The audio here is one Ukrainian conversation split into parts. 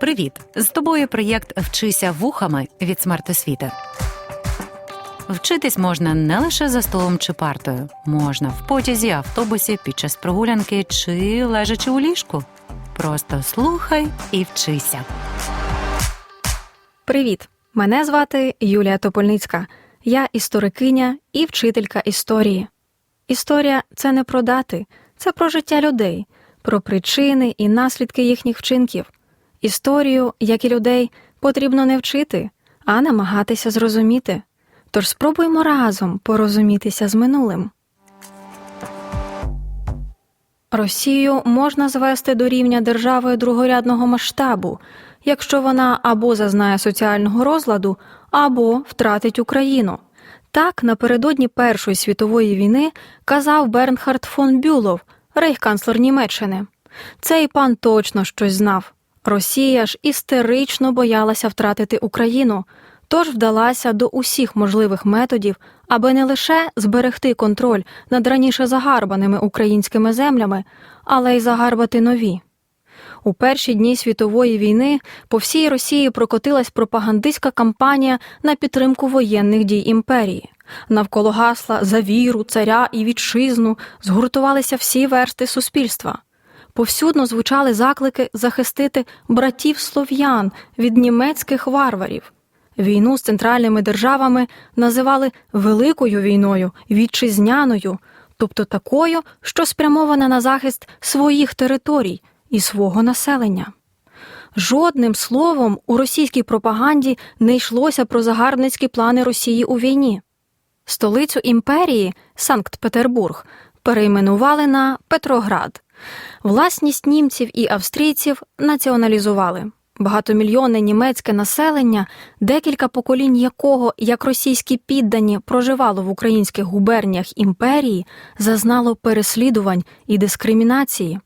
Привіт! З тобою проєкт Вчися вухами від смертосвіти. Вчитись можна не лише за столом чи партою, можна в потязі, автобусі, під час прогулянки чи лежачи у ліжку. Просто слухай і вчися. Привіт! Мене звати Юлія Топольницька. Я історикиня і вчителька історії. Історія це не про дати, це про життя людей, про причини і наслідки їхніх вчинків. Історію, як і людей, потрібно не вчити, а намагатися зрозуміти. Тож спробуймо разом порозумітися з минулим. Росію можна звести до рівня держави другорядного масштабу, якщо вона або зазнає соціального розладу, або втратить Україну. Так напередодні Першої світової війни казав Бернхард фон Бюлов, рейхканцлер Німеччини. Цей пан точно щось знав. Росія ж істерично боялася втратити Україну, тож вдалася до усіх можливих методів, аби не лише зберегти контроль над раніше загарбаними українськими землями, але й загарбати нові. У перші дні світової війни по всій Росії прокотилась пропагандистська кампанія на підтримку воєнних дій імперії. Навколо гасла за віру, царя і вітчизну згуртувалися всі версти суспільства. Повсюдно звучали заклики захистити братів слов'ян від німецьких варварів. Війну з центральними державами називали великою війною, вітчизняною, тобто такою, що спрямована на захист своїх територій і свого населення. Жодним словом у російській пропаганді не йшлося про загарбницькі плани Росії у війні. Столицю імперії Санкт-Петербург перейменували на Петроград. Власність німців і австрійців націоналізували. Багатомільйонне німецьке населення, декілька поколінь якого, як російські піддані, проживало в українських губерніях імперії, зазнало переслідувань і дискримінації.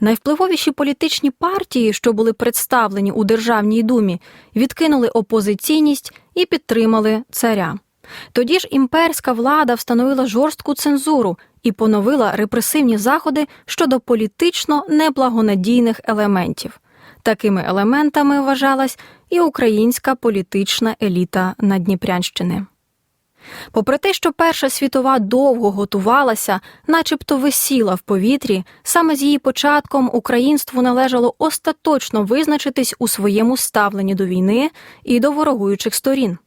Найвпливовіші політичні партії, що були представлені у Державній думі, відкинули опозиційність і підтримали царя. Тоді ж імперська влада встановила жорстку цензуру і поновила репресивні заходи щодо політично неблагонадійних елементів. Такими елементами вважалась і українська політична еліта Надніпрянщини. Попри те, що Перша світова довго готувалася, начебто висіла в повітрі, саме з її початком українству належало остаточно визначитись у своєму ставленні до війни і до ворогуючих сторін.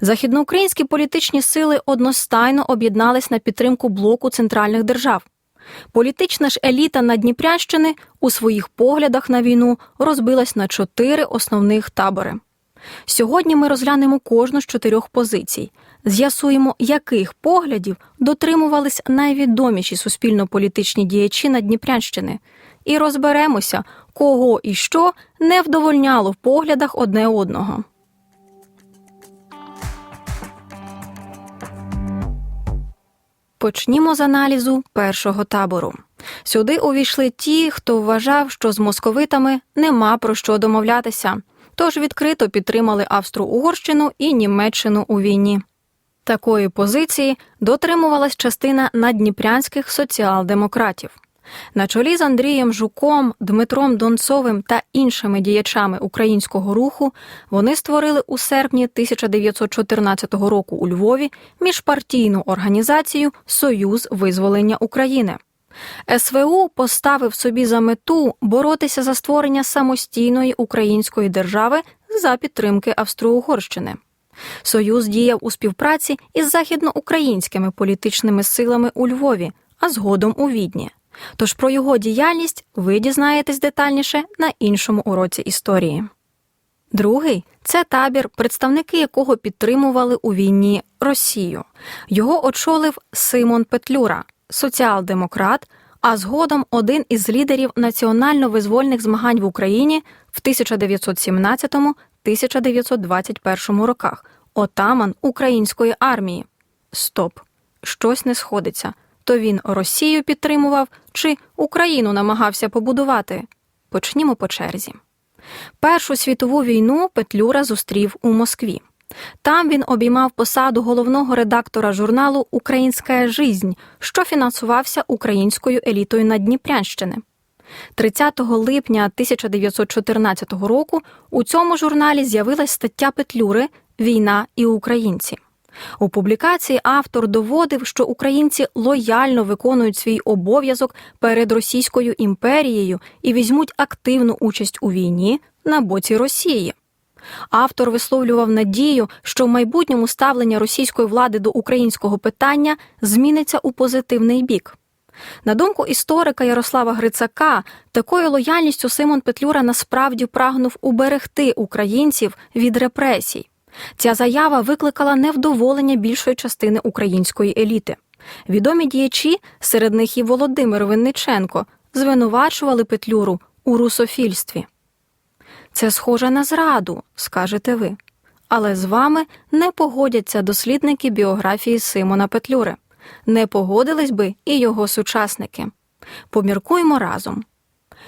Західноукраїнські політичні сили одностайно об'єднались на підтримку блоку центральних держав. Політична ж еліта Надніпрянщини у своїх поглядах на війну розбилась на чотири основних табори. Сьогодні ми розглянемо кожну з чотирьох позицій, з'ясуємо, яких поглядів дотримувались найвідоміші суспільно-політичні діячі Надніпрянщини, і розберемося, кого і що не вдовольняло в поглядах одне одного. Почнімо з аналізу першого табору. Сюди увійшли ті, хто вважав, що з московитами нема про що домовлятися, тож відкрито підтримали Австро-Угорщину і Німеччину у війні. Такої позиції дотримувалась частина надніпрянських соціал-демократів. На чолі з Андрієм Жуком, Дмитром Донцовим та іншими діячами українського руху вони створили у серпні 1914 року у Львові міжпартійну організацію Союз визволення України. СВУ поставив собі за мету боротися за створення самостійної української держави за підтримки Австро-Угорщини. Союз діяв у співпраці із західноукраїнськими політичними силами у Львові, а згодом у Відні. Тож про його діяльність ви дізнаєтесь детальніше на іншому уроці історії. Другий це табір, представники якого підтримували у війні Росію. Його очолив Симон Петлюра, соціал-демократ, а згодом один із лідерів національно-визвольних змагань в Україні в 1917-1921 роках, отаман української армії. Стоп, щось не сходиться то він Росію підтримував чи Україну намагався побудувати. Почнімо по черзі. Першу світову війну Петлюра зустрів у Москві. Там він обіймав посаду головного редактора журналу Українська жизнь, що фінансувався українською елітою Надніпрянщини. 30 липня 1914 року у цьому журналі з'явилась стаття Петлюри Війна і українці. У публікації автор доводив, що українці лояльно виконують свій обов'язок перед Російською імперією і візьмуть активну участь у війні на боці Росії. Автор висловлював надію, що в майбутньому ставлення російської влади до українського питання зміниться у позитивний бік. На думку історика Ярослава Грицака, такою лояльністю Симон Петлюра насправді прагнув уберегти українців від репресій. Ця заява викликала невдоволення більшої частини української еліти. Відомі діячі, серед них і Володимир Винниченко, звинувачували Петлюру у русофільстві. Це схоже на зраду, скажете ви. Але з вами не погодяться дослідники біографії Симона Петлюри. Не погодились би і його сучасники. Поміркуймо разом.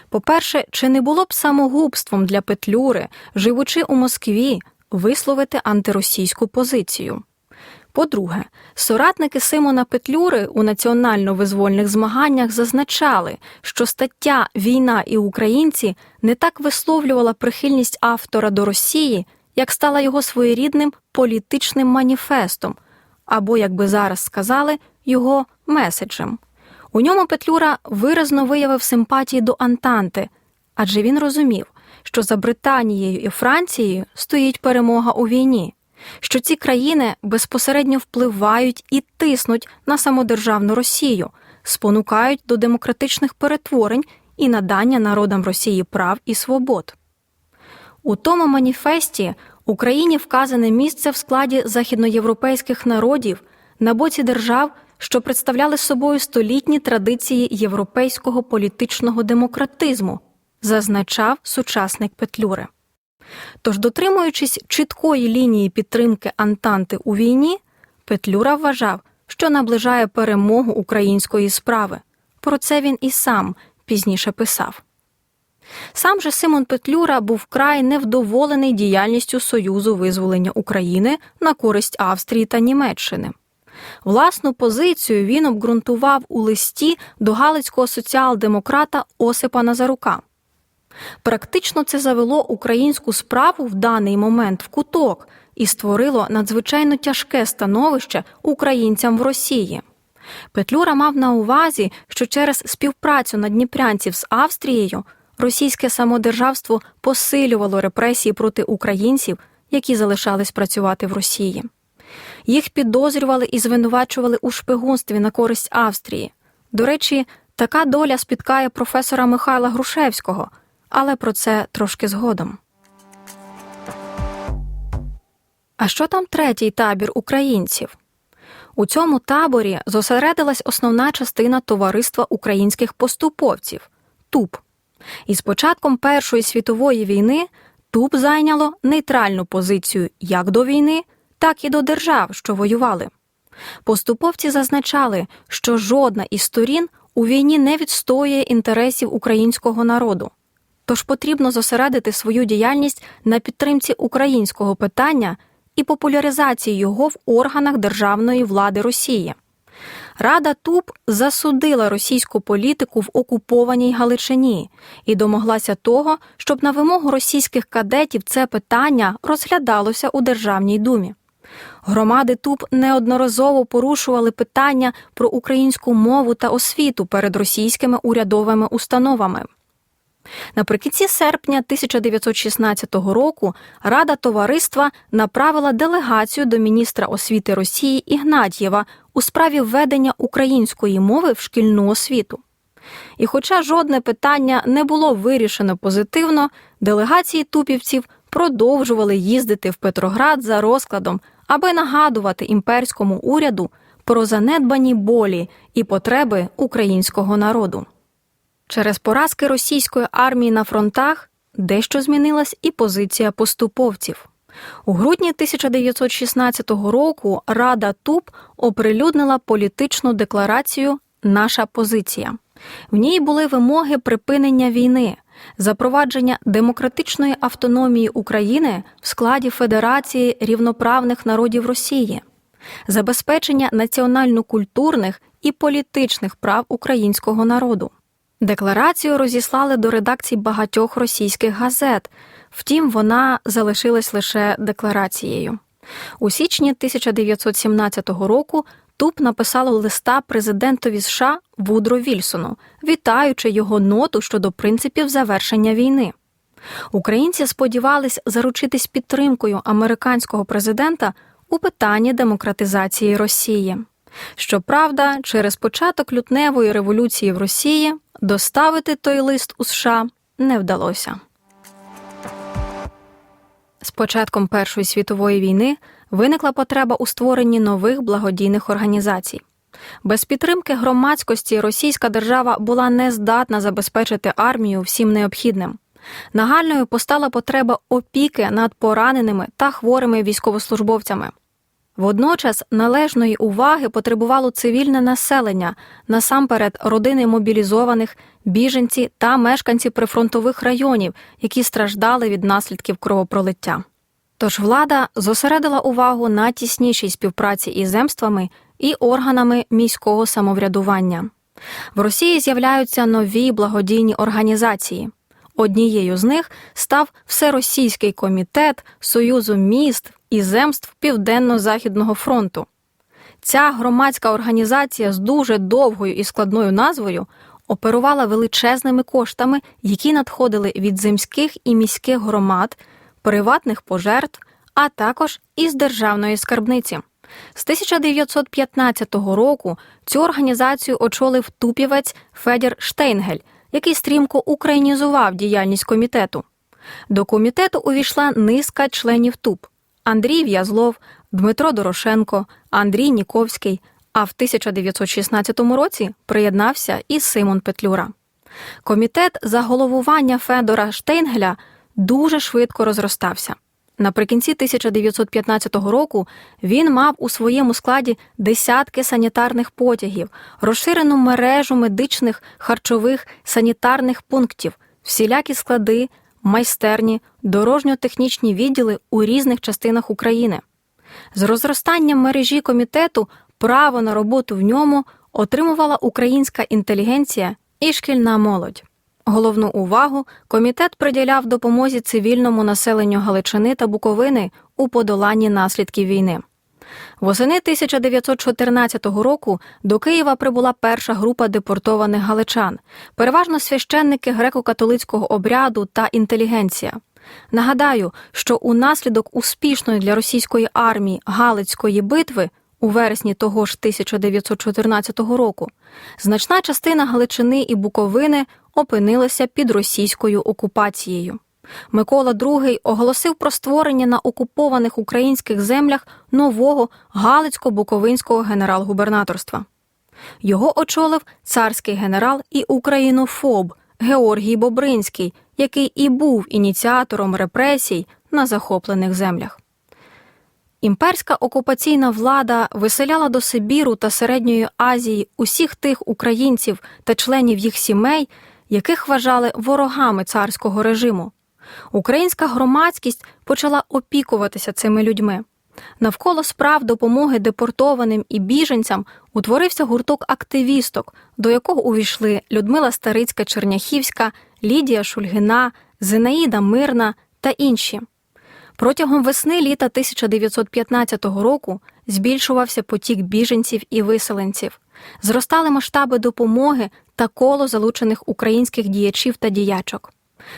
По-перше, чи не було б самогубством для Петлюри, живучи у Москві, висловити антиросійську позицію? По-друге, соратники Симона Петлюри у національно-визвольних змаганнях зазначали, що стаття Війна і українці не так висловлювала прихильність автора до Росії, як стала його своєрідним політичним маніфестом, або, як би зараз сказали, його меседжем. У ньому Петлюра виразно виявив симпатії до Антанти, адже він розумів, що за Британією і Францією стоїть перемога у війні що ці країни безпосередньо впливають і тиснуть на самодержавну Росію, спонукають до демократичних перетворень і надання народам Росії прав і свобод. У тому маніфесті Україні вказане місце в складі західноєвропейських народів на боці держав, що представляли собою столітні традиції європейського політичного демократизму, зазначав сучасник Петлюри. Тож, дотримуючись чіткої лінії підтримки Антанти у війні, Петлюра вважав, що наближає перемогу української справи. Про це він і сам пізніше писав. Сам же Симон Петлюра був вкрай невдоволений діяльністю Союзу визволення України на користь Австрії та Німеччини. Власну позицію він обґрунтував у листі до галицького соціал-демократа Осипа Назарука. Практично це завело українську справу в даний момент в куток і створило надзвичайно тяжке становище українцям в Росії. Петлюра мав на увазі, що через співпрацю надніпрянців з Австрією російське самодержавство посилювало репресії проти українців, які залишались працювати в Росії. Їх підозрювали і звинувачували у шпигунстві на користь Австрії. До речі, така доля спіткає професора Михайла Грушевського але про це трошки згодом. А що там третій табір українців? У цьому таборі зосередилась основна частина товариства українських поступовців ТУП. І з початком Першої світової війни ТУП зайняло нейтральну позицію як до війни, так і до держав, що воювали. Поступовці зазначали, що жодна із сторін у війні не відстоює інтересів українського народу. Тож потрібно зосередити свою діяльність на підтримці українського питання і популяризації його в органах державної влади Росії. Рада ТУП засудила російську політику в окупованій Галичині і домоглася того, щоб на вимогу російських кадетів це питання розглядалося у Державній думі. Громади ТУП неодноразово порушували питання про українську мову та освіту перед російськими урядовими установами. Наприкінці серпня 1916 року Рада товариства направила делегацію до міністра освіти Росії Ігнатьєва у справі введення української мови в шкільну освіту. І, хоча жодне питання не було вирішено позитивно, делегації тупівців продовжували їздити в Петроград за розкладом, аби нагадувати імперському уряду про занедбані болі і потреби українського народу. Через поразки російської армії на фронтах дещо змінилась і позиція поступовців. У грудні 1916 року Рада ТУП оприлюднила політичну декларацію Наша позиція. В ній були вимоги припинення війни, запровадження демократичної автономії України в складі Федерації рівноправних народів Росії, забезпечення національно-культурних і політичних прав українського народу. Декларацію розіслали до редакцій багатьох російських газет, втім, вона залишилась лише декларацією. У січні 1917 року Туп написала листа президентові США Вудро Вільсону, вітаючи його ноту щодо принципів завершення війни. Українці сподівались заручитись підтримкою американського президента у питанні демократизації Росії. Щоправда, через початок лютневої революції в Росії доставити той лист у США не вдалося. З початком Першої світової війни виникла потреба у створенні нових благодійних організацій. Без підтримки громадськості російська держава була не здатна забезпечити армію всім необхідним. Нагальною постала потреба опіки над пораненими та хворими військовослужбовцями. Водночас належної уваги потребувало цивільне населення, насамперед родини мобілізованих, біженці та мешканці прифронтових районів, які страждали від наслідків кровопролиття. Тож влада зосередила увагу на тіснішій співпраці із земствами і органами міського самоврядування. В Росії з'являються нові благодійні організації. Однією з них став Всеросійський комітет Союзу міст і земств Південно-Західного фронту. Ця громадська організація з дуже довгою і складною назвою оперувала величезними коштами, які надходили від земських і міських громад, приватних пожертв, а також із державної скарбниці. З 1915 року цю організацію очолив тупівець Федір Штейнгель, який стрімко українізував діяльність комітету. До комітету увійшла низка членів ТУП Андрій В'язлов, Дмитро Дорошенко, Андрій Ніковський. А в 1916 році приєднався і Симон Петлюра. Комітет за головування Федора Штейнгеля дуже швидко розростався. Наприкінці 1915 року він мав у своєму складі десятки санітарних потягів, розширену мережу медичних, харчових, санітарних пунктів, всілякі склади, майстерні, дорожньо-технічні відділи у різних частинах України. З розростанням мережі комітету право на роботу в ньому отримувала українська інтелігенція і шкільна молодь. Головну увагу комітет приділяв допомозі цивільному населенню Галичини та Буковини у подоланні наслідків війни. Восени 1914 року до Києва прибула перша група депортованих галичан, переважно священники греко-католицького обряду та інтелігенція. Нагадаю, що унаслідок успішної для російської армії Галицької битви у вересні того ж 1914 року значна частина Галичини і Буковини опинилася під російською окупацією. Микола II оголосив про створення на окупованих українських землях нового Галицько-Буковинського генерал-губернаторства. Його очолив царський генерал і українофоб Георгій Бобринський, який і був ініціатором репресій на захоплених землях. Імперська окупаційна влада виселяла до Сибіру та Середньої Азії усіх тих українців та членів їх сімей, яких вважали ворогами царського режиму. Українська громадськість почала опікуватися цими людьми. Навколо справ допомоги депортованим і біженцям утворився гурток активісток, до якого увійшли Людмила Старицька Черняхівська, Лідія Шульгина, Зинаїда Мирна та інші. Протягом весни літа 1915 року збільшувався потік біженців і виселенців, зростали масштаби допомоги та коло залучених українських діячів та діячок.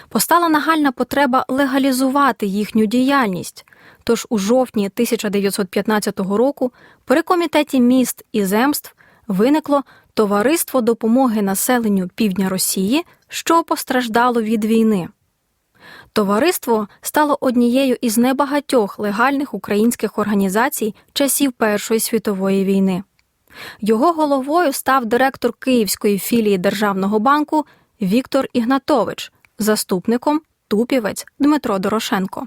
Постала нагальна потреба легалізувати їхню діяльність. Тож у жовтні 1915 року при комітеті міст і земств виникло Товариство допомоги населенню півдня Росії, що постраждало від війни. Товариство стало однією із небагатьох легальних українських організацій часів Першої світової війни. Його головою став директор Київської філії Державного банку Віктор Ігнатович, заступником Тупівець Дмитро Дорошенко.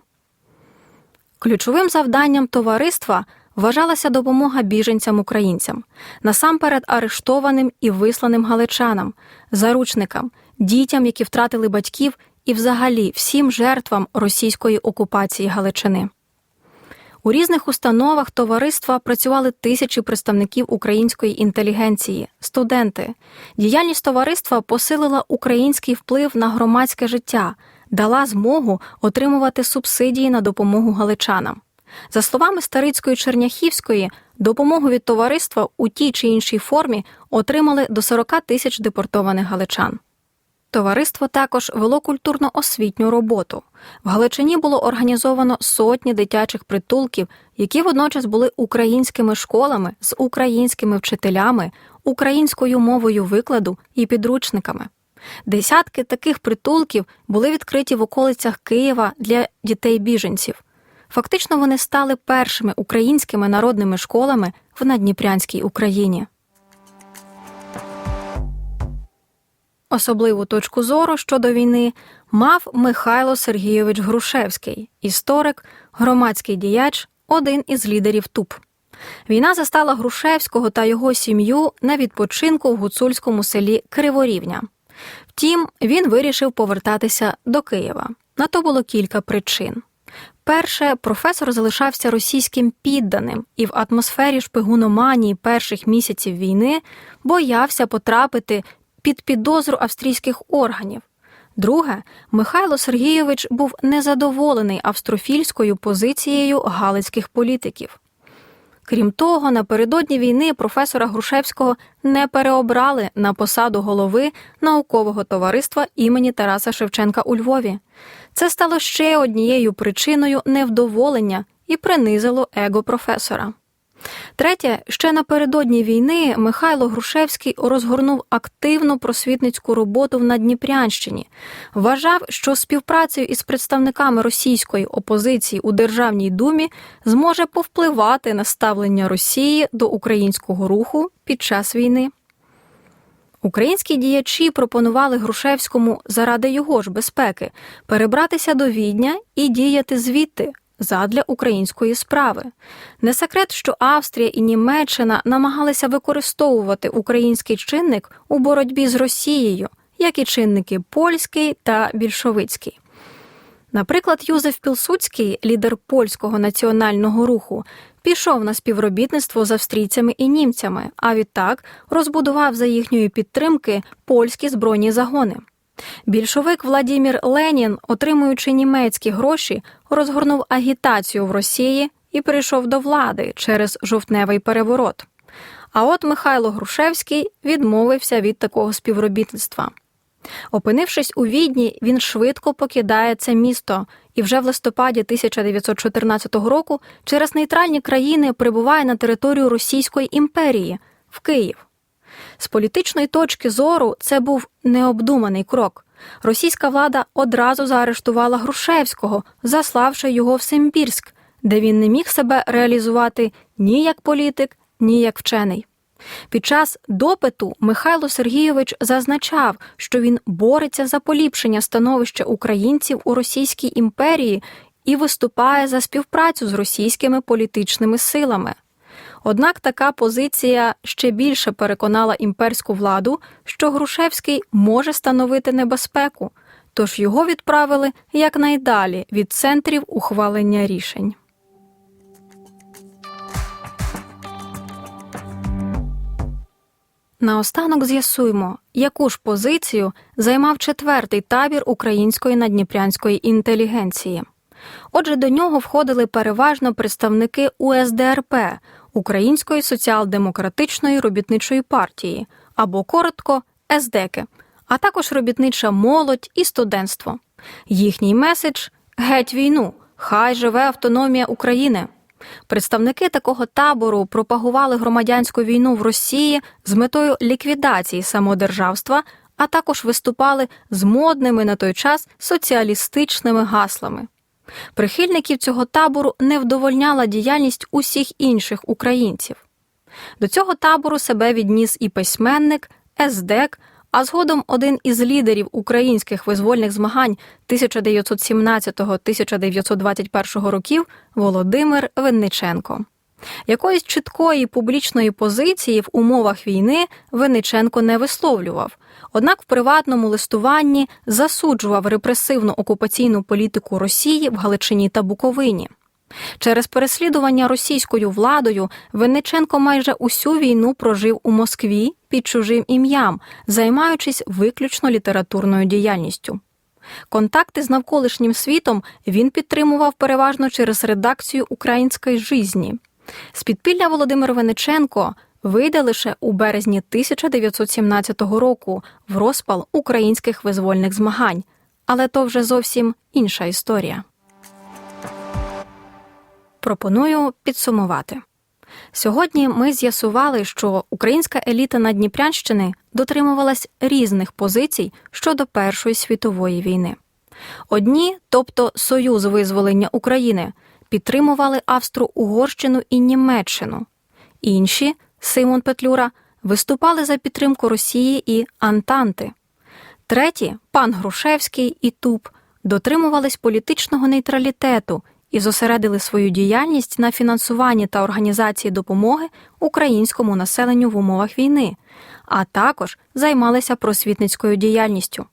Ключовим завданням товариства вважалася допомога біженцям-українцям, насамперед арештованим і висланим галичанам, заручникам, дітям, які втратили батьків, і взагалі всім жертвам російської окупації Галичини. У різних установах товариства працювали тисячі представників української інтелігенції, студенти. Діяльність товариства посилила український вплив на громадське життя, дала змогу отримувати субсидії на допомогу галичанам. За словами Старицької Черняхівської, допомогу від товариства у тій чи іншій формі отримали до 40 тисяч депортованих галичан. Товариство також вело культурно-освітню роботу. В Галичині було організовано сотні дитячих притулків, які водночас були українськими школами з українськими вчителями, українською мовою викладу і підручниками. Десятки таких притулків були відкриті в околицях Києва для дітей-біженців. Фактично вони стали першими українськими народними школами в Надніпрянській Україні. Особливу точку зору щодо війни мав Михайло Сергійович Грушевський, історик, громадський діяч, один із лідерів ТУП. Війна застала Грушевського та його сім'ю на відпочинку в гуцульському селі Криворівня. Втім, він вирішив повертатися до Києва. На то було кілька причин. Перше, професор залишався російським підданим і в атмосфері шпигуноманії перших місяців війни боявся потрапити під підозру австрійських органів. Друге, Михайло Сергійович був незадоволений австрофільською позицією галицьких політиків. Крім того, напередодні війни професора Грушевського не переобрали на посаду голови наукового товариства імені Тараса Шевченка у Львові. Це стало ще однією причиною невдоволення і принизило его професора. Третє, ще напередодні війни Михайло Грушевський розгорнув активну просвітницьку роботу в Надніпрянщині. Вважав, що співпрацею із представниками російської опозиції у Державній думі зможе повпливати на ставлення Росії до українського руху під час війни. Українські діячі пропонували Грушевському заради його ж безпеки перебратися до Відня і діяти звідти задля української справи. Не секрет, що Австрія і Німеччина намагалися використовувати український чинник у боротьбі з Росією, як і чинники польський та більшовицький. Наприклад, Юзеф Пілсуцький, лідер польського національного руху, пішов на співробітництво з австрійцями і німцями, а відтак розбудував за їхньої підтримки польські збройні загони. Більшовик Владімір Ленін, отримуючи німецькі гроші, розгорнув агітацію в Росії і прийшов до влади через жовтневий переворот. А от Михайло Грушевський відмовився від такого співробітництва. Опинившись у відні, він швидко покидає це місто і вже в листопаді 1914 року через нейтральні країни прибуває на територію Російської імперії в Київ. З політичної точки зору це був необдуманий крок. Російська влада одразу заарештувала Грушевського, заславши його в Симбірськ, де він не міг себе реалізувати ні як політик, ні як вчений. Під час допиту Михайло Сергійович зазначав, що він бореться за поліпшення становища українців у Російській імперії і виступає за співпрацю з російськими політичними силами. Однак така позиція ще більше переконала імперську владу, що Грушевський може становити небезпеку, тож його відправили якнайдалі від центрів ухвалення рішень. Наостанок з'ясуємо, яку ж позицію займав четвертий табір української надніпрянської інтелігенції. Отже, до нього входили переважно представники УСДРП Української соціал-демократичної робітничої партії або коротко СДЕКи, а також робітнича молодь і студентство. Їхній меседж геть війну, хай живе автономія України. Представники такого табору пропагували громадянську війну в Росії з метою ліквідації самодержавства, а також виступали з модними на той час соціалістичними гаслами. Прихильників цього табору не вдовольняла діяльність усіх інших українців. До цього табору себе відніс і письменник, ЕСДЕК, а згодом один із лідерів українських визвольних змагань 1917-1921 років Володимир Винниченко. Якоїсь чіткої публічної позиції в умовах війни Винниченко не висловлював, однак в приватному листуванні засуджував репресивну окупаційну політику Росії в Галичині та Буковині. Через переслідування російською владою Винниченко майже усю війну прожив у Москві під чужим ім'ям, займаючись виключно літературною діяльністю. Контакти з навколишнім світом він підтримував переважно через редакцію української жизні. З підпілля Володимир Вениченко вийде лише у березні 1917 року в розпал українських визвольних змагань, але то вже зовсім інша історія. Пропоную підсумувати. Сьогодні ми з'ясували, що українська еліта Надніпрянщини дотримувалась різних позицій щодо Першої світової війни. Одні, тобто Союз визволення України, підтримували Австро-Угорщину і Німеччину. Інші, Симон Петлюра, виступали за підтримку Росії і Антанти. Треті, пан Грушевський і Туб, дотримувались політичного нейтралітету і зосередили свою діяльність на фінансуванні та організації допомоги українському населенню в умовах війни, а також займалися просвітницькою діяльністю.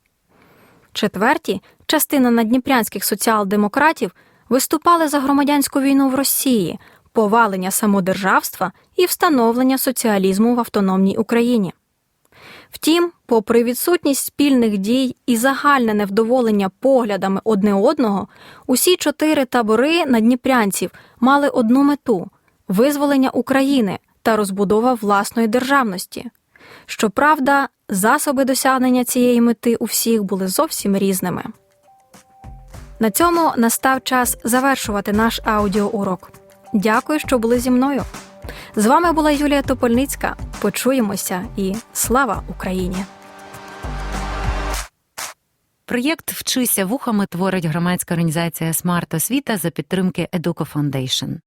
Четверті, частина надніпрянських соціал-демократів, виступали за громадянську війну в Росії, повалення самодержавства і встановлення соціалізму в автономній Україні. Втім, попри відсутність спільних дій і загальне невдоволення поглядами одне одного, усі чотири табори надніпрянців мали одну мету визволення України та розбудова власної державності. Щоправда, засоби досягнення цієї мети у всіх були зовсім різними. На цьому настав час завершувати наш аудіоурок. Дякую, що були зі мною. З вами була Юлія Топольницька. Почуємося і слава Україні! Проєкт Вчися вухами творить громадська організація Смарт Освіта за підтримки Foundation.